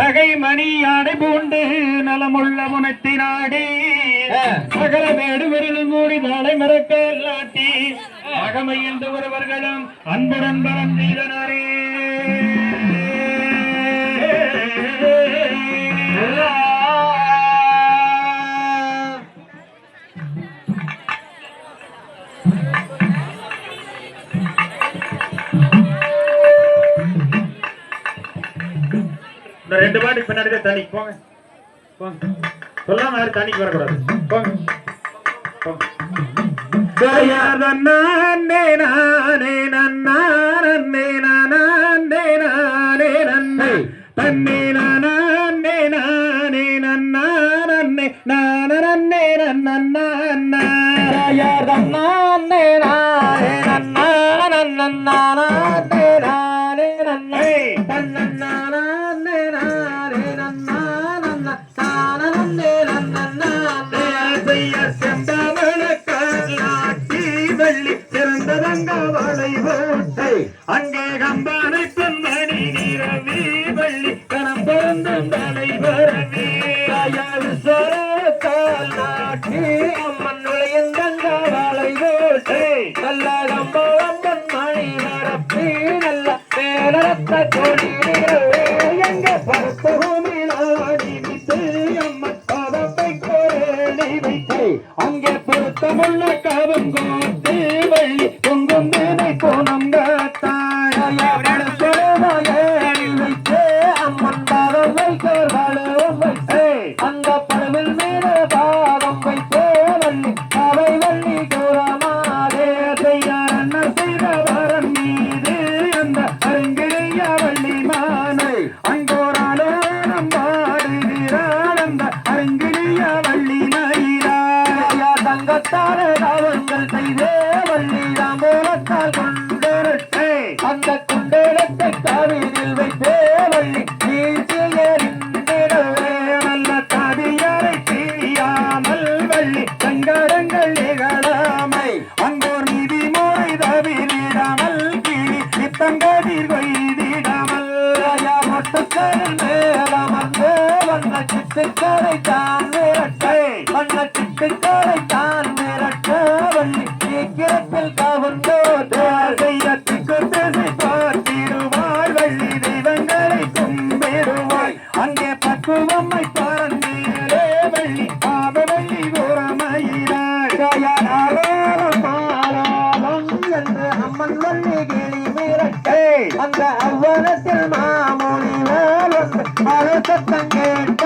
நகை மணி ஆடை பூண்டு நலமுள்ள முனத்தினாடி சகல வேடு விரலும் கூடி நாளை மறக்க நாட்டி அகமையந்து ஒருவர்களும் அன்புடன் பரம் செய்தனரே. இந்த ரெண்டு பாட்டுக்கு பின்னாடி தண்ணி. போங்க. போங்க. சொல்லாம யாரும் தண்ணிக்கு வரக்கூடாது. போங்க. போங்க. நானே நானே நன்னானே நானே நானே நன்னே. தன்னே நானே நானே நன்னானே நானே நன்னா யார் தன்னானே நானே நன்னானே நானே நானே தன்னானே ஓட்டை அங்கே கம்பானை பெண்மணி நிறவி வள்ளி கணம் பிறந்தும் தலை வரவி. தாயார் சொரத்தால் நாட்டி அம்மன் நுழையந்தங்க வாழை ஓட்டை நல்ல கம்பம் மணி வரப்பி நல்ல மேலரத்த கொடி நிறவே எங்க பருத்த பூமி நாடி விட்டு அம்மன் பாதத்தை வைத்து அங்கே பொருத்தமுள்ள காவம் மயிலாயா தங்கத்தார செய்தே வள்ளி தாம்போலத்தால் குண்டேரட்டே. அந்த குண்டேரத்தை காவிரில் வைத்தே வள்ளி நீச்சியறிந்திடவே நல்ல காவியரை தீயாமல் வள்ளி சங்கடங்கள் நிகழாமை. அங்கோர் முறை தவிரிடாமல் கிளி கொய்திடாமல். தான் விரட்டை வண்ண அங்கே பக்குவம்மை வள்ளி பாதவள்ளி அம்மன் வள்ளி கிளி அந்த அவ்வனத்தில் மாமொழி மேல் வந்து